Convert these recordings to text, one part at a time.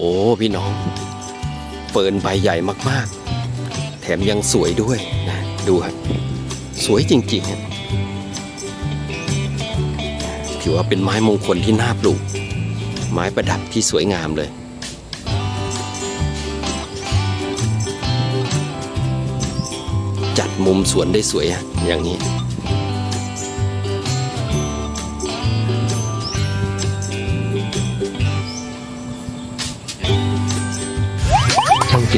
โอ้พี่น้อง เฟิร์นใบใหญ่มากๆ แถมยังสวยด้วยนะดูครับสวยจริงๆครับถือว่าเป็นไม้มงคลที่น่าปลูก ไม้ประดับที่สวยงามเลย จัดมุมสวนได้สวยอะอย่างนี้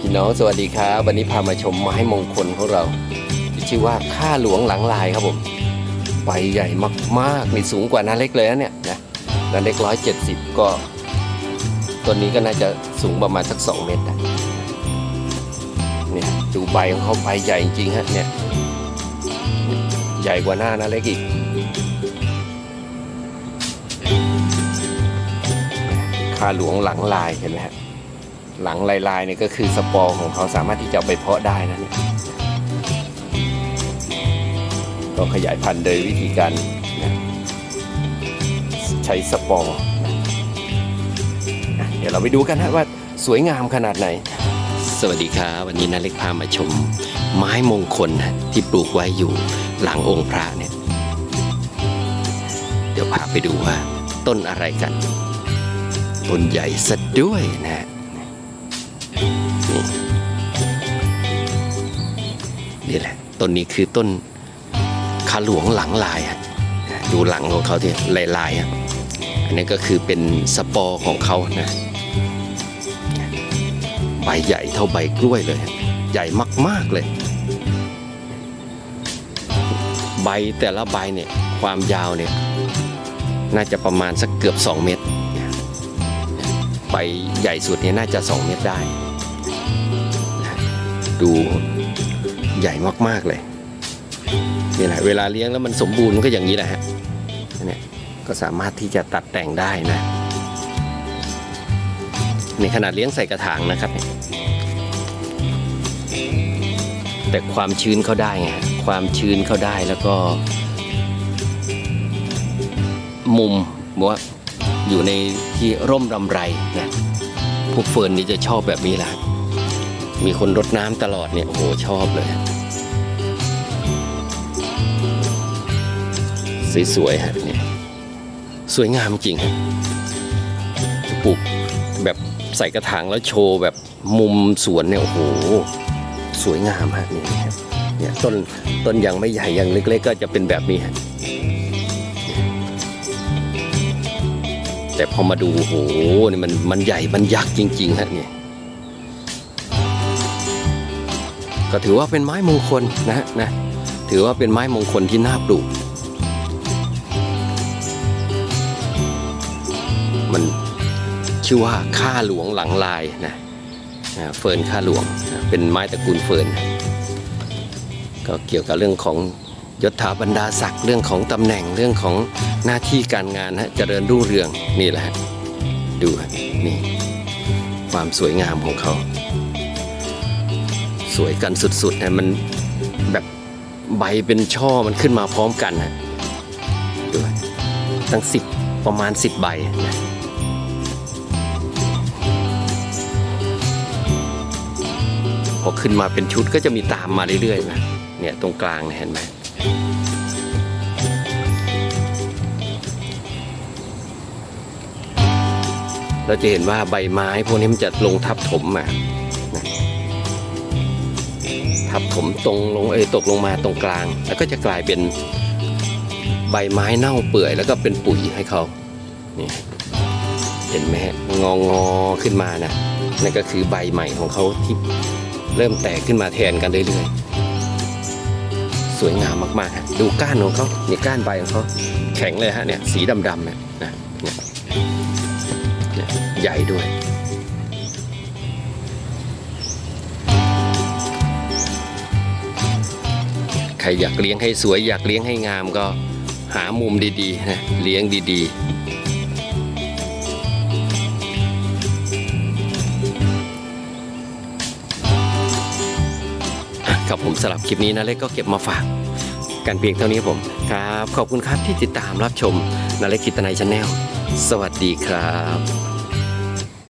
พี่น้องสวัสดีครับ วันนี้พามาชมไม้มงคลของเราที่ชื่อว่าข้าหลวงหลังลายครับผมใบใหญ่มากๆนี่สูงกว่านาเล็กเลยนะเนี่ยนะนาเล็กร้อยเจ็ดสิบก็ต้นนี้ก็น่าจะสูงประมาณสักสองเมตรนะเนี่ยดูใบของเขาใบใหญ่จริงฮะเนี่ยใหญ่กว่าหน้านาเล็กอีกข้าหลวงหลังลายเห็นไหมฮะ หลังลายๆเนี่ยก็คือสปอร์ของเขาสามารถที่จะไปเพาะได้นะเนี่ยก็ขยายพันธุ์โดยวิธีการนะใช้สปอร์เดี๋ยวเราไปดูกันนะว่าสวยงามขนาดไหน สวัสดีครับวันนี้นาเล็กพามาชม ไม้มงคลนะที่ปลูกไว้อยู่หลังองค์พระเนี่ย เดี๋ยวพาไปดูว่า ต้นอะไรกัน ต้นใหญ่ซะด้วยนะ นี่แหละต้นนี้คือต้นขาหลวงหลังลายฮะดูหลังของเขาที่ลายลายๆฮะอันนี้ก็คือเป็นสปอร์ของเขานะใบใหญ่เท่าใบกล้วยเลย ใหญ่มาก ๆเลย ใบแต่ละใบเนี่ยความยาวเนี่ยน่าจะประมาณสักเกือบ 2 เมตร ใบใหญ่สุดเนี่ยน่าจะ 2 เมตรได้ ดู ใหญ่มากๆเลยนี่แหละเวลาเลี้ยงแล้วมันสมบูรณ์มันก็อย่างนี้แหละฮะเนี่ยก็สามารถที่จะตัดแต่งได้นะนี่ขนาดเลี้ยงใส่กระถางนะครับ แต่ความชื้นเขาได้ไงความชื้นเขาได้แล้วก็ มุมบอกว่าอยู่ในที่ร่มรำไรนะพวกเฟิร์นนี่จะชอบแบบนี้แหละ มีคนรดน้ำตลอดเนี่ย โอ้โห ชอบเลย สวยๆฮะเนี่ยสวยงามจริงฮะปลูกแบบใส่กระถางแล้วโชว์แบบมุมสวนเนี่ย โอ้โห สวยงามฮะนี่ครับเนี่ยต้นต้นยังไม่ใหญ่ยังเล็กๆก็จะเป็นแบบนี้ฮะแต่พอมาดูโอ้โหนี่มันมันใหญ่มันยักษ์จริง ๆ ฮะเนี่ย ก็ถือว่าเป็นไม้มงคลนะนะถือว่าเป็นไม้มงคลที่น่าปลูก มันชื่อว่าข้าหลวงหลังลายนะเฟิร์นข้าหลวงเป็นไม้ตระกูลเฟิร์นก็เกี่ยวกับเรื่องของยศถาบรรดาศักดิ์เรื่องของตำแหน่งเรื่องของหน้าที่การงานฮะเจริญรุ่งเรืองนี่แหละดูนี่ความสวยงามของเขา สวยกันสุดๆนะมันแบบใบเป็นช่อมันขึ้นมาพร้อมกันนะดูนะตั้งสิบประมาณสิบใบนะพอขึ้นมาเป็นชุดก็จะมีตามมาเรื่อยๆนะเนี่ยตรงกลางเนี่ยเห็นไหมเราจะเห็นว่าใบไม้พวกนี้มันจะลงทับถม ขับถมตรงลงเอยตกลงมาตรงกลาง แล้วก็จะกลายเป็นใบไม้เน่าเปื่อย แล้วก็เป็นปุ๋ยให้เขานี่เห็นไหมฮะงองอขึ้นมานะนั่นก็คือใบใหม่ของเขาที่เริ่มแตกขึ้นมาแทนกันเรื่อยๆสวยงามมากๆ ดูก้านของเขาเนี่ยก้านใบของเขาแข็งเลยฮะเนี่ยสีดำๆเนี่ยนะใหญ่ด้วย รอยากเลี้ยงให้สวยอยากเลี้ยงให้งามก็หามุมดีๆนะเลี้ยงดีๆครับผมสำหรับคลิปนี้นะเล็กก็เก็บมาฝากกันเพียงเท่านี้ผมครับ ขอบคุณครับที่ติดตามรับชมนาเล็กกิตนายชาแนลสวัสดีครับ